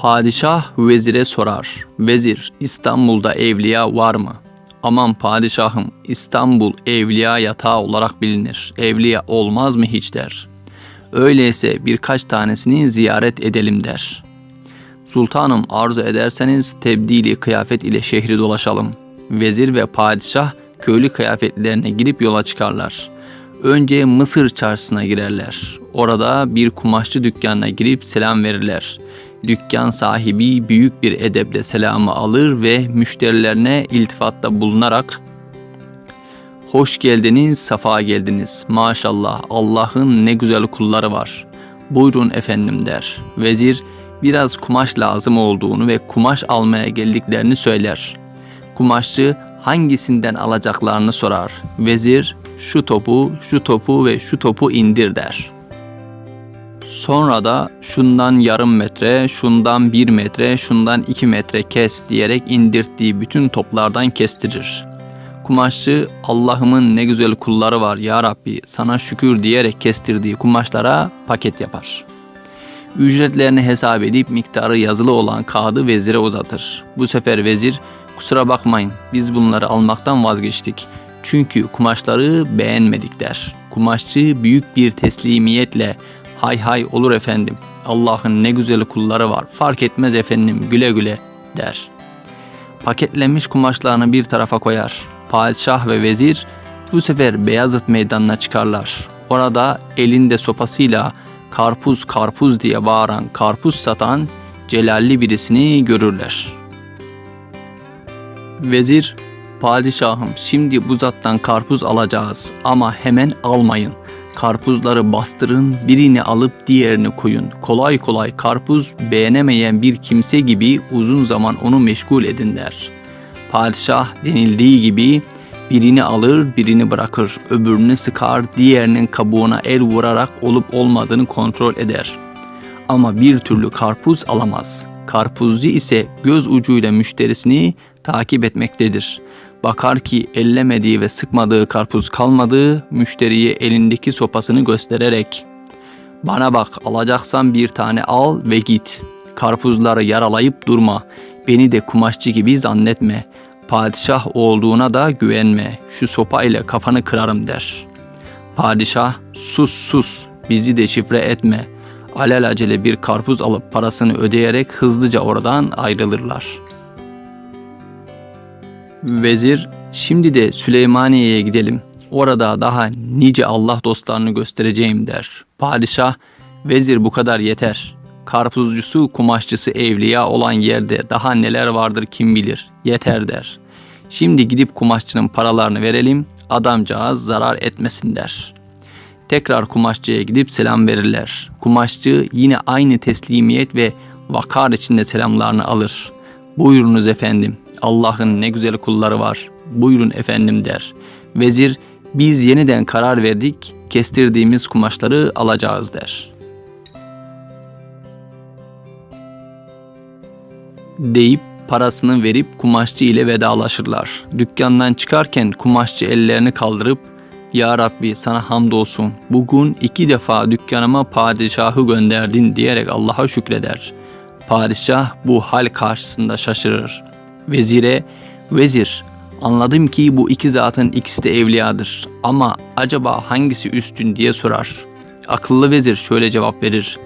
Padişah vezire sorar. Vezir İstanbul'da evliya var mı? Aman padişahım İstanbul evliya yatağı olarak bilinir. Evliya olmaz mı hiç der. Öyleyse birkaç tanesini ziyaret edelim der. Sultanım arzu ederseniz tebdili kıyafet ile şehri dolaşalım. Vezir ve padişah köylü kıyafetlerine girip yola çıkarlar. Önce Mısır çarşısına girerler. Orada bir kumaşçı dükkanına girip selam verirler. Dükkan sahibi büyük bir edeple selamı alır ve müşterilerine iltifatta bulunarak Hoş geldiniz, safa geldiniz. Maşallah Allah'ın ne güzel kulları var. Buyurun efendim der. Vezir biraz kumaş lazım olduğunu ve kumaş almaya geldiklerini söyler. Kumaşçı hangisinden alacaklarını sorar. Vezir şu topu, şu topu ve şu topu indir der. Sonra da şundan yarım metre, şundan bir metre, şundan iki metre kes diyerek indirttiği bütün toplardan kestirir. Kumaşçı Allah'ımın ne güzel kulları var ya Rabbi sana şükür diyerek kestirdiği kumaşlara paket yapar. Ücretlerini hesap edip miktarı yazılı olan kağıdı vezire uzatır. Bu sefer vezir kusura bakmayın biz bunları almaktan vazgeçtik. Çünkü kumaşları beğenmedik der. Kumaşçı büyük bir teslimiyetle hay hay olur efendim Allah'ın ne güzel kulları var fark etmez efendim güle güle der. Paketlenmiş kumaşlarını bir tarafa koyar. Padişah ve vezir bu sefer Beyazıt meydanına çıkarlar. Orada elinde sopasıyla karpuz karpuz diye bağıran karpuz satan celalli birisini görürler. Vezir, padişahım şimdi bu zattan karpuz alacağız ama hemen almayın. Karpuzları bastırın, birini alıp diğerini koyun. Kolay kolay karpuz beğenemeyen bir kimse gibi uzun zaman onu meşgul edin der. Padişah denildiği gibi birini alır, birini bırakır, öbürünü sıkar, diğerinin kabuğuna el vurarak olup olmadığını kontrol eder. Ama bir türlü karpuz alamaz. Karpuzcu ise göz ucuyla müşterisini takip etmektedir. Bakar ki ellemediği ve sıkmadığı karpuz kalmadı, müşteriye elindeki sopasını göstererek ''Bana bak alacaksan bir tane al ve git. Karpuzları yaralayıp durma. Beni de kumaşçı gibi zannetme. Padişah olduğuna da güvenme. Şu sopa ile kafanı kırarım.'' der. Padişah ''Sus sus bizi de şifre etme.'' Alelacele bir karpuz alıp parasını ödeyerek hızlıca oradan ayrılırlar.'' Vezir, şimdi de Süleymaniye'ye gidelim. Orada daha nice Allah dostlarını göstereceğim der. Padişah, vezir bu kadar yeter. Karpuzcusu, kumaşçısı evliya olan yerde daha neler vardır kim bilir. Yeter der. Şimdi gidip kumaşçının paralarını verelim, adamcağız zarar etmesin der. Tekrar kumaşçıya gidip selam verirler. Kumaşçı yine aynı teslimiyet ve vakar içinde selamlarını alır. Buyurunuz efendim, Allah'ın ne güzel kulları var. Buyurun efendim der. Vezir biz yeniden karar verdik. Kestirdiğimiz kumaşları alacağız der. Deyip parasını verip kumaşçı ile vedalaşırlar. Dükkandan çıkarken kumaşçı ellerini kaldırıp Ya Rabbi sana hamdolsun bugün iki defa dükkanıma padişahı gönderdin diyerek Allah'a şükreder. Padişah bu hal karşısında şaşırır. Vezire, vezir anladım ki bu iki zatın ikisi de evliyadır ama acaba hangisi üstün diye sorar. Akıllı vezir şöyle cevap verir.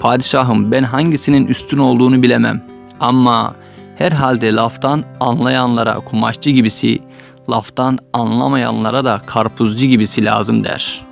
Padişahım ben hangisinin üstün olduğunu bilemem ama herhalde laftan anlayanlara kumaşçı gibisi, laftan anlamayanlara da karpuzcu gibisi lazım der.''